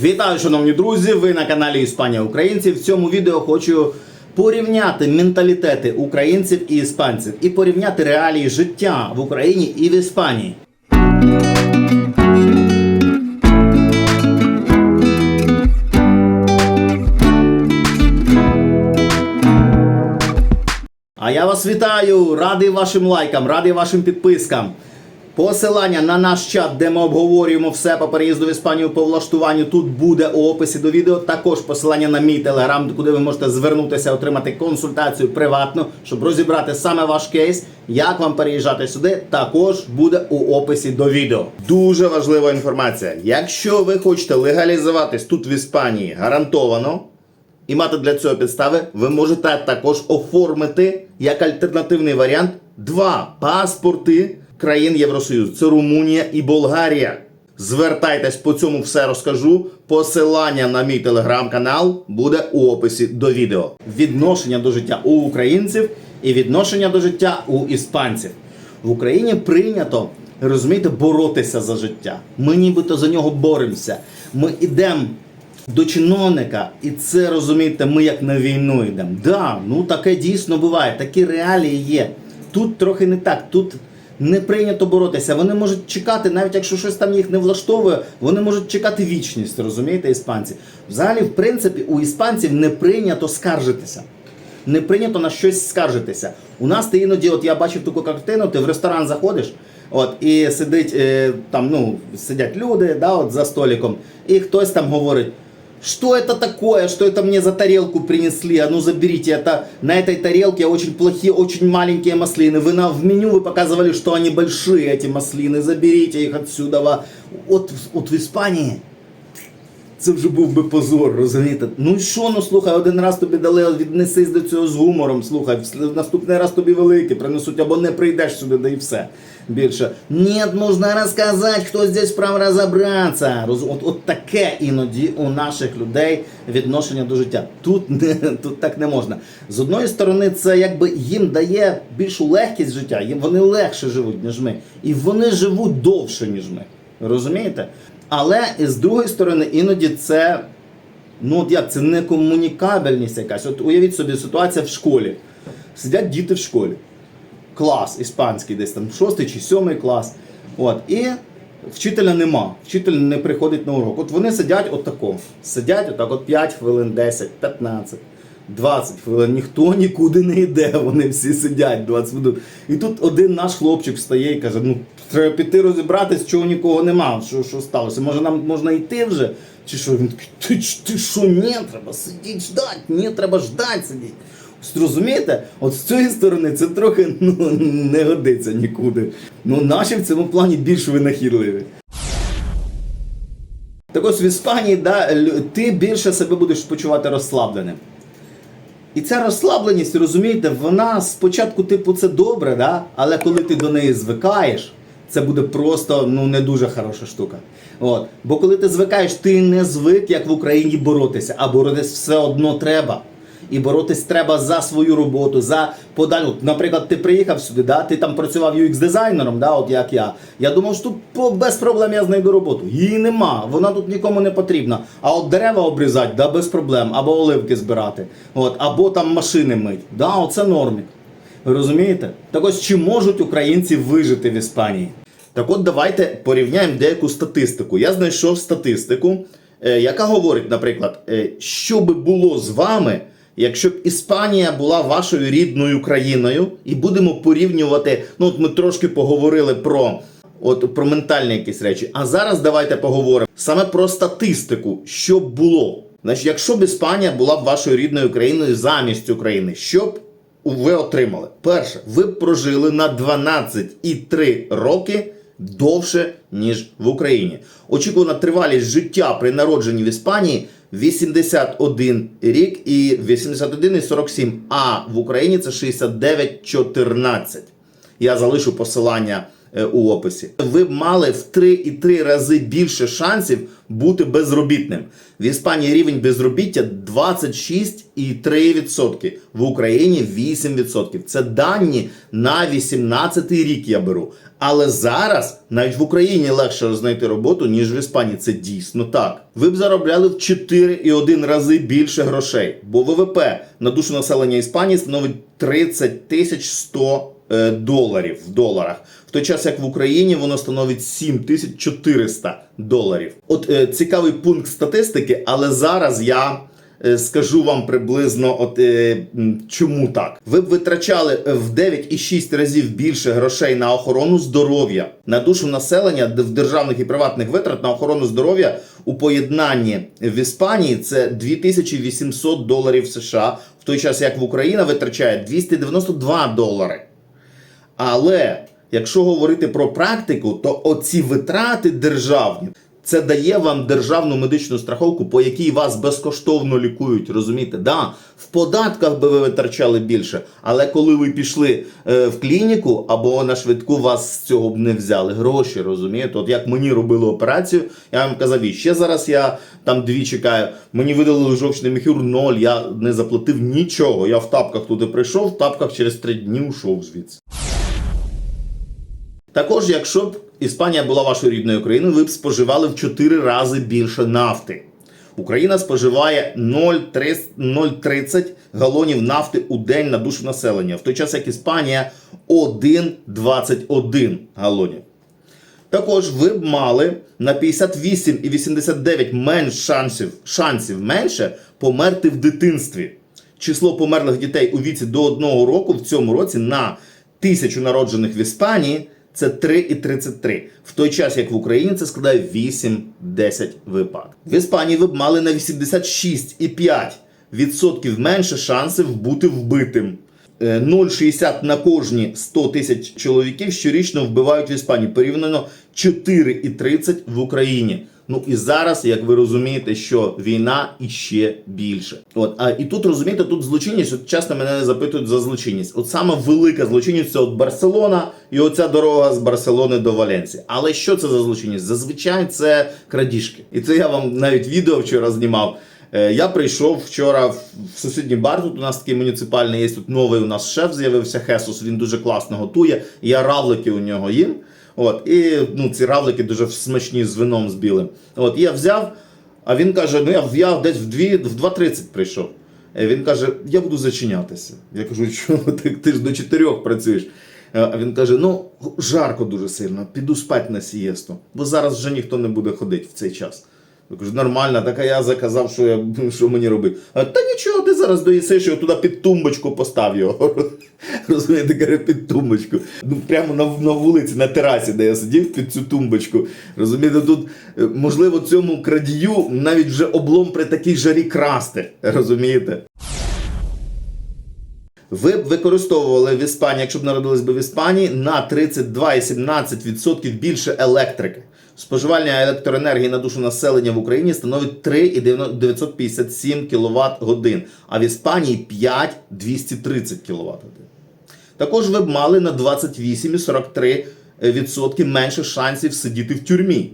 Вітаю, шановні друзі! Ви на каналі Іспанія Українців. В цьому відео хочу порівняти менталітети українців і іспанців і порівняти реалії життя в Україні і в Іспанії. А я вас вітаю! Радий вашим лайкам, радий вашим підпискам. Посилання на наш чат, де ми обговорюємо все по переїзду в Іспанію по влаштуванню, тут буде у описі до відео. Також посилання на мій телеграм, куди ви можете звернутися, отримати консультацію приватну, щоб розібрати саме ваш кейс, як вам переїжджати сюди, також буде у описі до відео. Дуже важлива інформація. Якщо ви хочете легалізуватись тут в Іспанії гарантовано, і мати для цього підстави, ви можете також оформити як альтернативний варіант два паспорти країн Євросоюзу. Це Румунія і Болгарія. Звертайтесь по цьому все розкажу. Посилання на мій телеграм-канал буде у описі до відео. Відношення до життя у українців і відношення до життя у іспанців. В Україні прийнято, розумієте, боротися за життя. Ми нібито за нього боремося. Ми йдемо до чиновника, і це розумієте, ми як на війну йдемо. Да, ну таке дійсно буває, такі реалії є. Тут трохи не так. Тут не прийнято боротися. Вони можуть чекати, навіть якщо щось там їх не влаштовує, вони можуть чекати вічність, розумієте, іспанці. Взагалі, в принципі, у іспанців не прийнято скаржитися. Не прийнято на щось скаржитися. У нас ти іноді, от я бачив таку картину, ти в ресторан заходиш, от і сидить е, там, ну, сидять люди, да, от за столиком, і хтось там говорить. Что это такое? Что это мне за тарелку принесли? А ну заберите это. На этой тарелке очень плохие, очень маленькие маслины. Вы на, в меню вы показывали, что они большие, эти маслины. Заберите их отсюда. От, от в Іспанії Це вже був би позор, розумієте? Ну і що, ну слухай, один раз тобі дали, віднесись до цього з гумором. Слухай, наступний раз тобі велике принесуть, або не прийдеш сюди, да і все. Більше. Ні, можна розказати, хто здесь прав розібратися. Роз... От, от таке іноді у наших людей відношення до життя. Тут, не, тут так не можна. З одної сторони, це якби їм дає більшу легкість життя, їм вони легше живуть, ніж ми. І вони живуть довше, ніж ми. Розумієте? Але з другої сторони, іноді це, ну от як, це некомунікабельність якась. От уявіть собі ситуація в школі. Сидять діти в школі. Клас іспанський, десь там шостий чи сьомий клас. От, і вчителя нема. Вчитель не приходить на урок. От вони сидять отако. Сидять отак, от 5 хвилин, 10, 15. 20 хвилин, ніхто нікуди не йде, вони всі сидять 20 минут. І тут один наш хлопчик встає і каже: ну, треба піти розібратись, чого нікого нема, що, що сталося. Може нам можна йти вже? Чи що? Він такий, ти, ти що, ні, треба сидіти, ждати, ні, треба ждати сидіти. Розумієте? От з цієї сторони це трохи ну, не годиться нікуди. Ну, наші в цьому плані більш винахідливі. Так ось в Іспанії да, ти більше себе будеш почувати розслабленим. І ця розслабленість, розумієте, вона спочатку, типу, це добре, да? але коли ти до неї звикаєш, це буде просто ну, не дуже хороша штука. От. Бо коли ти звикаєш, ти не звик, як в Україні боротися, а боротись все одно треба. І боротись треба за свою роботу, за подальшу. От, Наприклад, ти приїхав сюди, да? ти там працював UX-дизайнером, да? от як я. Я думав, що тут без проблем я знайду роботу. Її нема, вона тут нікому не потрібна. А от дерева обрізати, да, без проблем, або оливки збирати, от, або там машини мить. Да, оце нормік. Ви розумієте? Так ось чи можуть українці вижити в Іспанії? Так от давайте порівняємо деяку статистику. Я знайшов статистику, е, яка говорить, наприклад, е, що би було з вами, якщо б Іспанія була вашою рідною країною, і будемо порівнювати. Ну, от ми трошки поговорили про. От про ментальні якісь речі. А зараз давайте поговоримо саме про статистику, що б було. Значить, якщо б Іспанія була б вашою рідною країною замість України, що б ви отримали? Перше, ви б прожили на 12,3 роки довше, ніж в Україні. Очікувана тривалість життя при народженні в Іспанії 81 рік і 81,47, а в Україні це 69,14. Я залишу посилання у описі. Ви б мали в 3,3 рази більше шансів бути безробітним. В Іспанії рівень безробіття 26,3%, в Україні 8%. Це дані на 18 рік я беру. Але зараз навіть в Україні легше знайти роботу, ніж в Іспанії. Це дійсно так. Ви б заробляли в 4,1 рази більше грошей, бо ВВП на душу населення Іспанії становить 30 тисяч 100 е, доларів в доларах. В той час, як в Україні, воно становить 7400 доларів. От е, цікавий пункт статистики, але зараз я е, скажу вам приблизно, от е, чому так. Ви б витрачали е, в 9,6 разів більше грошей на охорону здоров'я на душу населення в державних і приватних витрат на охорону здоров'я у поєднанні в Іспанії це 2800 доларів США, в той час як в Україні витрачає 292 долари. Але якщо говорити про практику, то оці витрати державні. Це дає вам державну медичну страховку, по якій вас безкоштовно лікують. Розумієте? Да, в податках би ви витрачали більше, але коли ви пішли е, в клініку або на швидку, вас з цього б не взяли гроші. Розумієте? От як мені робили операцію, я вам казав, і ще зараз я там дві чекаю. Мені видалили жовчний міхур, ноль. Я не заплатив нічого. Я в тапках туди прийшов, в тапках через три дні ушов звідси. Також, якщо б Іспанія була вашою рідною країною, ви б споживали в 4 рази більше нафти. Україна споживає 0,30 галонів нафти у день на душу населення, в той час як Іспанія 1,21 галонів. Також ви б мали на 58,89 менш шансів, шансів менше померти в дитинстві. Число померлих дітей у віці до 1 року в цьому році на тисячу народжених в Іспанії це 3,33. В той час, як в Україні, це складає 8-10 випадків. В Іспанії ви б мали на 86,5% менше шансів бути вбитим. Е, 0,60 на кожні 100 тисяч чоловіків щорічно вбивають в Іспанії. Порівняно 4,30 в Україні. Ну і зараз, як ви розумієте, що війна іще більше. От а і тут розумієте, тут злочинність. От часто мене запитують за злочинність. От саме велика злочинність це от Барселона і оця дорога з Барселони до Валенції. Але що це за злочинність? Зазвичай це крадіжки. І це я вам навіть відео вчора знімав. Е, Я прийшов вчора в сусідній бар. Тут у нас такий муніципальний є. Тут новий у нас шеф з'явився Хесус. Він дуже класно готує. Я равлики у нього їм. От, і ну, ці равлики дуже смачні з вином з білим. От, я взяв, а він каже: ну я, я десь в 2, в 2.30 прийшов. Е, Він каже, я буду зачинятися. Я кажу, що ти, ти ж до 4 працюєш. Е, А він каже: ну, жарко дуже сильно, піду спать на сієсту, бо зараз вже ніхто не буде ходити в цей час. Я кажу, нормально, так а я заказав, що, я, що мені робити. Та нічого, ти зараз доїсиш його туди під тумбочку постав його. Розумієте, каже, під тумбочку. Ну, прямо на, на вулиці, на терасі, де я сидів під цю тумбочку. Розумієте, тут, е, можливо, цьому крадію навіть вже облом при такій жарі красти. Розумієте? Ви б використовували в Іспанії, якщо б народились би в Іспанії, на 32,17% більше електрики. Споживання електроенергії на душу населення в Україні становить 3,957 кВт годин, а в Іспанії 5,230 кВт годин. Також ви б мали на 28,43% менше шансів сидіти в тюрмі.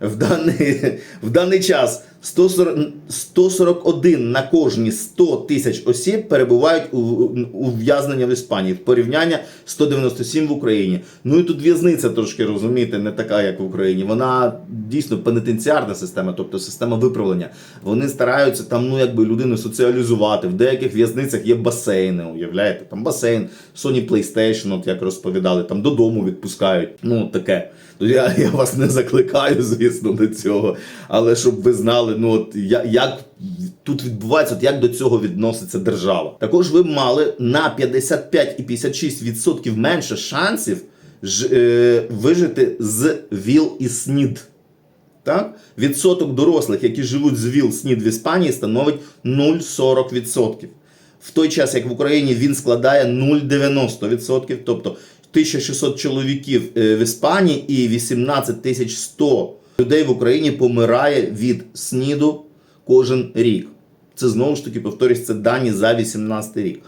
В даний, в даний час 140, 141 на кожні 100 тисяч осіб перебувають у, у в'язнення в Іспанії в порівняння 197 в Україні. Ну і тут в'язниця трошки розумієте, не така, як в Україні. Вона дійсно пенітенціарна система, тобто система виправлення. Вони стараються там, ну якби людину соціалізувати. В деяких в'язницях є басейни. Уявляєте, там басейн, Sony PlayStation, от як розповідали, там додому відпускають. Ну таке. Я, я вас не закликаю, звісно, до цього. Але щоб ви знали, ну от як тут відбувається, от як до цього відноситься держава. Також ви б мали на 55 і 56% менше шансів ж, е, вижити з ВІЛ і СНІД. Так? Відсоток дорослих, які живуть з ВІЛ СНІД в Іспанії, становить 0,40%. В той час, як в Україні він складає 0,90%, тобто 1600 чоловіків е, в Іспанії і 18100 людей в Україні помирає від СНІДу кожен рік. Це знову ж таки повторюсь, це дані за 18 рік.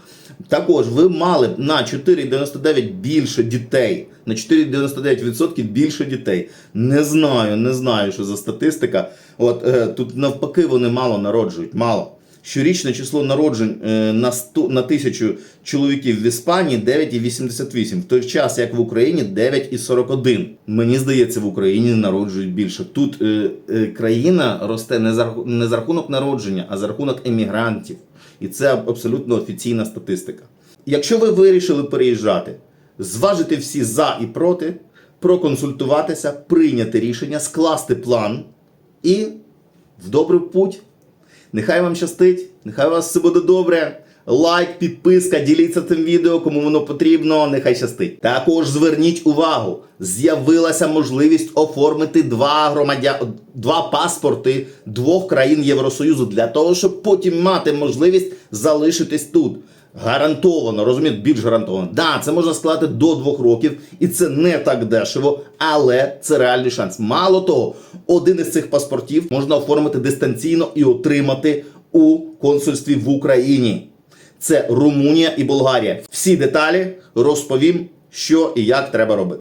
Також ви мали б на 4,99 більше дітей, на 4,99% більше дітей. Не знаю, не знаю, що за статистика. От е, тут навпаки вони мало народжують, мало. Щорічне число народжень е, на 100, на тисячу чоловіків в Іспанії 9,88, в той час як в Україні 9,41. Мені здається, в Україні народжують більше. Тут е, е, країна росте не за, не за рахунок народження, а за рахунок емігрантів. І це абсолютно офіційна статистика. Якщо ви вирішили переїжджати, зважити всі за і проти, проконсультуватися, прийняти рішення, скласти план і в добрий путь. Нехай вам щастить, нехай у вас все буде добре. Лайк, підписка, діліться цим відео, кому воно потрібно, нехай щастить. Також зверніть увагу, з'явилася можливість оформити два громадя... два паспорти двох країн Євросоюзу для того, щоб потім мати можливість залишитись тут. Гарантовано, розумієте, більш гарантовано. Да, це можна складати до двох років, і це не так дешево, але це реальний шанс. Мало того, один із цих паспортів можна оформити дистанційно і отримати у консульстві в Україні. Це Румунія і Болгарія. Всі деталі розповім, що і як треба робити.